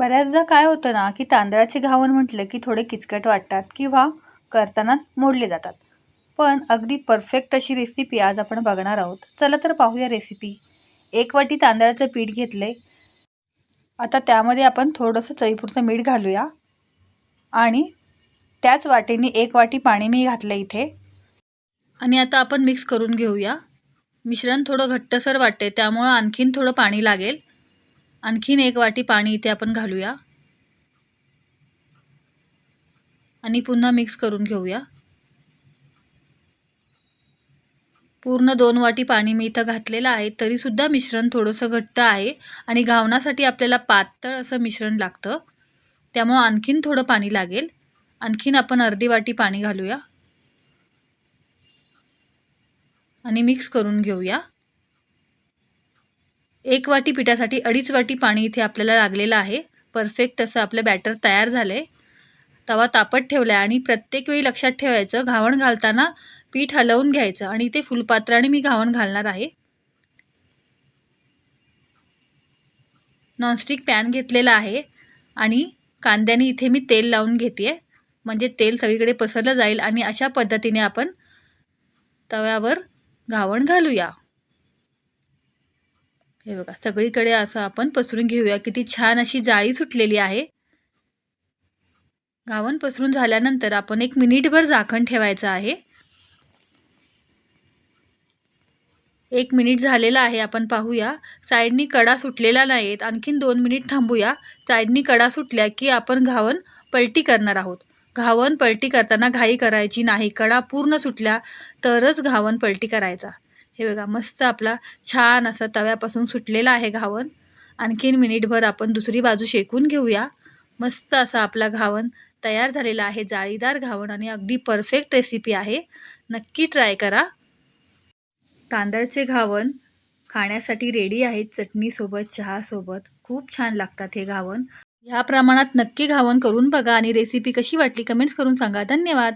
बऱ्याचदा काय होतं ना की तांदळाचे घावन म्हटलं की थोडे किचकट वाटतात किंवा करताना मोडले जातात. पण अगदी परफेक्ट अशी रेसिपी आज आपण बघणार आहोत. चला तर पाहूया रेसिपी एक वाटी तांदळाचं पीठ घेतले आता त्यामध्ये आपण थोडंसं चवीपुरतं मीठ घालूया. आणि त्याच वाटीने एक वाटी पाणी मी घातलं इथे. आणि आता आपण मिक्स करून घेऊया. मिश्रण थोडं घट्टसर वाटते त्यामुळं आणखीन थोडं पाणी लागेल. आणखीन एक वाटी पाणी इथे आपण घालूया. आणि पुन्हा मिक्स करून घेऊया. पूर्ण दोन वाटी पाणी मी इथं घातलेलं आहे. तरीसुद्धा मिश्रण थोडंसं घट्ट आहे आणि घावण्यासाठी आपल्याला पातळ असं मिश्रण लागतं. त्यामुळं आणखीन थोडं पाणी लागेल. आणखीन आपण अर्धी वाटी पाणी घालूया. आणि मिक्स करून घेऊया. एक वाटी पिठासाठी अडीच वाटी पाणी इथे आपल्याला लागलेलं आहे. परफेक्ट असं आपलं बॅटर तयार झालं आहे तवा तापत ठेवला आहे आणि प्रत्येक वेळी लक्षात ठेवायचं घावण घालताना पीठ हलवून घ्यायचं आणि इथे फुलपात्राने मी घावण घालणार आहे. नॉनस्टिक पॅन घेतलेला आहे आणि कांद्याने इथे मी तेल लावून घेते म्हणजे तेल सगळीकडे पसरलं जाईल आणि अशा पद्धतीने आपण तव्यावर घावण घालूया. हे बघा सगळीकडे असं आपण पसरून घेऊया. किती छान अशी जाळी सुटलेली आहे. घावण पसरून झाल्यानंतर आपण एक मिनिटभर झाकण ठेवायचं आहे. एक मिनिट झालेला आहे आपण पाहूया. साईडनी कडा सुटलेला नाहीत. आणखीन दोन मिनिट थांबूया. साईडनी कडा सुटल्या की आपण घावण पलटी करणार आहोत. घावन पलटी करताना घाई करायची नाही कडा पूर्ण सुटल्या तरच घावन पलटी करायचा. हे बघा मस्त आपला छान असा तव्यापासून सुटलेला आहे घावन. आणखीन मिनिटभर आपण दुसरी बाजू शेकून घेऊया. मस्त असा आपला घावन तयार झालेला आहे जाळीदार घावण आणि अगदी परफेक्ट रेसिपी आहे. नक्की ट्राय करा. तांदळाचे घावन खाण्यासाठी रेडी आहेत चटणीसोबत चहासोबत. खूप छान लागतात हे घावन. ह्या प्रमाणात नक्की घावन करून बघा आणि रेसिपी कशी वाटली कमेंट्स करून सांगा. धन्यवाद.